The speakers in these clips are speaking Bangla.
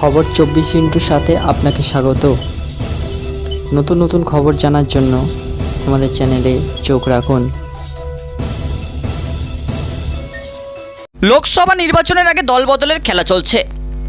খবর চব্বিশ ইন্টুর সাথে আপনাকে স্বাগত। নতুন নতুন খবর জানার জন্য আমাদের চ্যানেলে চোখ রাখুন। লোকসভা নির্বাচনের আগে দলবদলের খেলা চলছে।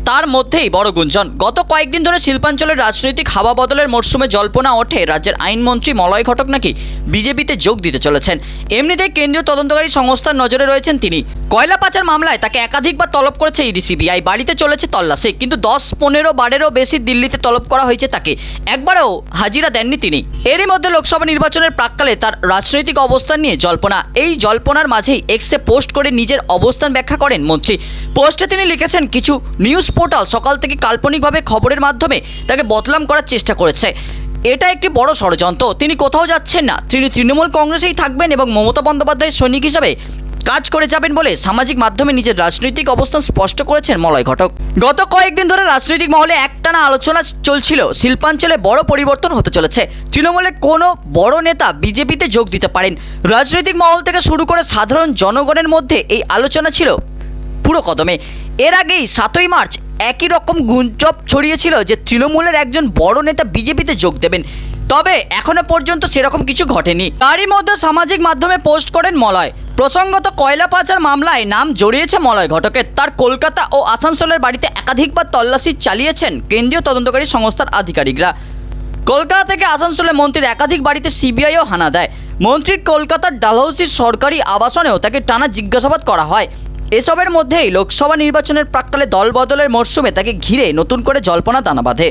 তার মধ্যেই বড় গুঞ্জন। গত কয়েকদিন ধরে শিল্পাঞ্চলের রাজনৈতিক হাওয়া বদলের মরশুমে জল্পনা ওঠে রাজ্যের আইনমন্ত্রী মলয় ঘটক নাকি বিজেপিতে যোগ দিতে চলেছেন। এমনিতেই কেন্দ্রীয় তদন্তকারী সংস্থার নজরে রয়েছেন তিনি। কয়লা পাচার মামলায় তাকে একাধিকবার তলব করেছে ইডি সিবিআই বাড়িতে চলেছে তল্লাশি, কিন্তু দশ পনেরো বারেরও বেশি দিল্লিতে তলব করা হয়েছে তাকে। একবারও হাজিরা দেননি তিনি। এরই মধ্যে লোকসভা নির্বাচনের প্রাককালে তার রাজনৈতিক অবস্থান নিয়ে জল্পনা এই জল্পনার মাঝেই এক্সে পোস্ট করে নিজের অবস্থান ব্যাখ্যা করেন মন্ত্রী। পোস্টে তিনি লিখেছেন, কিছু নিউজ পোর্টাল সকাল থেকে কাল্পনিকভাবে খবরের মাধ্যমে তাকে বদলাম করার চেষ্টা করেছে। এটা একটি বড় ষড়যন্ত্র। তিনি কোথাও যাচ্ছেন না। তিনি তৃণমূল কংগ্রেসেই থাকবেন এবং মমতা বন্দ্যোপাধ্যায়ের সৈনিক হিসাবে কাজ করে যাবেন বলে সামাজিক মাধ্যমে নিজের রাজনৈতিক অবস্থান স্পষ্ট করেছেন মলয় ঘটক। গত কয়েকদিন ধরে রাজনৈতিক মহলে একটানা আলোচনা চলছিল। শিল্পাঞ্চলে বড় পরিবর্তন হতে চলেছে। তৃণমূলের কোনো বড় নেতা বিজেপিতে যোগ দিতে পারেন। রাজনৈতিক মহল থেকে শুরু করে সাধারণ জনগণের মধ্যে এই আলোচনা ছিল পুরো কদমে। এর আগেই সাতই মার্চ একই রকম গুঞ্জব ছড়িয়েছিল যে তৃণমূলের একজন বড় নেতা বিজেপিতে যোগ দেবেন। তবে এখনও পর্যন্ত সেরকম কিছু ঘটেনি। তারই মধ্যে সামাজিক মাধ্যমে পোস্ট করেন মলয়। প্রসঙ্গত কয়লা পাচার মামলায় নাম জড়িয়েছে মলয় ঘটকের। তার কলকাতা ও আসানসোলের বাড়িতে একাধিকবার তল্লাশি চালিয়েছেন কেন্দ্রীয় তদন্তকারী সংস্থার আধিকারিকরা। কলকাতা থেকে আসানসোলে মন্ত্রীর একাধিক বাড়িতে সিবিআইও হানা দেয়। মন্ত্রীর কলকাতার ডালহৌসির সরকারি আবাসনেও তাকে টানা জিজ্ঞাসাবাদ করা হয়। এসবের মধ্যেই লোকসভা নির্বাচনের প্রাক্কালে দলবদলের মরশুমে তাকে ঘিরে নতুন করে জল্পনা দানা বাঁধে।